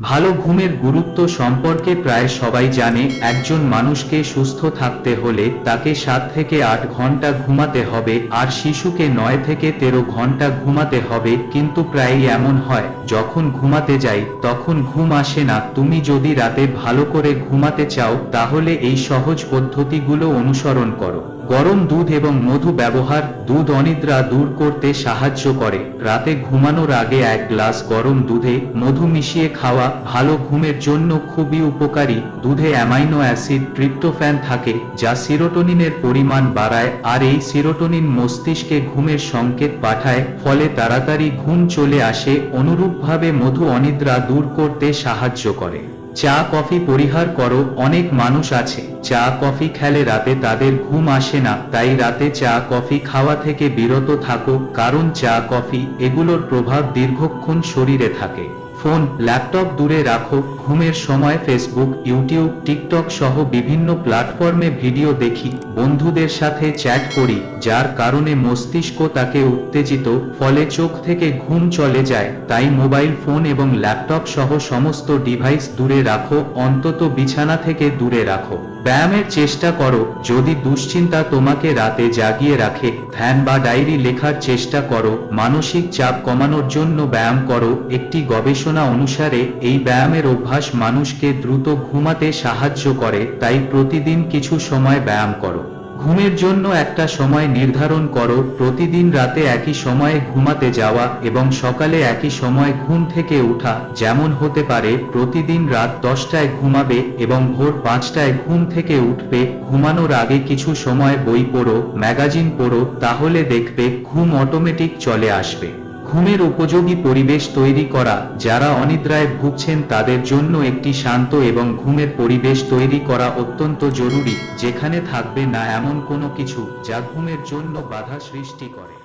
ভালো ঘুমের গুরুত্ব সম্পর্কে প্রায় সবাই জানে, একজন মানুষকে সুস্থ থাকতে হলে তাকে সাত থেকে আট ঘণ্টা ঘুমাতে হবে, আর শিশুকে নয় থেকে তেরো ঘণ্টা ঘুমাতে হবে, কিন্তু প্রায়ই এমন হয়, যখন ঘুমাতে যাই, তখন ঘুম আসে না, তুমি যদি রাতে ভালো করে ঘুমাতে চাও, তাহলে এই সহজ পদ্ধতিগুলো অনুসরণ করো। গরম দুধ এবং মধু ব্যবহার, দুধ অনিদ্রা দূর করতে সাহায্য করে। রাতে ঘুমানোর আগে এক গ্লাস গরম দুধে মধু মিশিয়ে খাওয়া ভালো ঘুমের জন্য খুবই উপকারী। দুধে অ্যামাইনো অ্যাসিড, ট্রিপ্টোফ্যান থাকে, যা সিরোটোনিনের পরিমাণ বাড়ায় আর এই সিরোটোনিন মস্তিষ্কে ঘুমের সংকেত পাঠায়, ফলে তাড়াতাড়ি ঘুম চলে আসে, অনুরূপভাবে মধু অনিদ্রা দূর করতে সাহায্য করে। চা, কফি পরিহার করো, অনেক মানুষ আছে। চা, কফি খেলে রাতে তাদের ঘুম আসে না, তাই রাতে চা, কফি খাওয়া থেকে বিরত থাকো, কারণ চা, কফি এগুলোর প্রভাব দীর্ঘক্ষণ শরীরে থাকে। ফোন, ল্যাপটপ দূরে রাখো, ঘুমের সময় ফেসবুক ইউটিউব টিকটক সহ বিভিন্ন প্ল্যাটফর্মে ভিডিও দেখি, বন্ধুদের সাথে চ্যাট করি, যার কারণে মস্তিষ্ক তাকে উত্তেজিত, ফলে চোখ থেকে ঘুম চলে যায়, তাই মোবাইল ফোন এবং ল্যাপটপ সহ সমস্ত ডিভাইস দূরে রাখো, অন্তত বিছানা থেকে দূরে রাখো। ব্যায়ামের চেষ্টা করো, যদি দুশ্চিন্তা তোমাকে রাতে জাগিয়ে রাখে, ধ্যান বা ডায়েরি লেখার চেষ্টা করো, মানসিক চাপ কমানোর জন্য ব্যায়াম করো, একটি গবেষণা অনুসারে, এই ব্যায়ামের অভ্যাস মানুষকে দ্রুত ঘুমাতে সাহায্য করে, তাই প্রতিদিন কিছু সময় ব্যায়াম করো। ঘুমের জন্য একটা সময় নির্ধারণ করো। প্রতিদিন রাতে একই সময়ে ঘুমাতে যাওয়া এবং সকালে একই সময় ঘুম থেকে উঠা, যেমন হতে পারে প্রতিদিন রাত দশটায় ঘুমাবে এবং ভোর পাঁচটায় ঘুম থেকে উঠবে। ঘুমানোর আগে কিছু সময় বই পড়ো, ম্যাগাজিন পড়ো, তাহলে দেখবে ঘুম অটোমেটিক চলে আসবে। ঘুমের উপযোগী পরিবেশ তৈরি করা, যারা অনিদ্রায় ভুগছেন তাদের জন্য একটি শান্ত এবং ঘুমের পরিবেশ তৈরি করা অত্যন্ত জরুরি, যেখানে থাকবে না এমন কোনো কিছু যা ঘুমের জন্য বাধা সৃষ্টি করে।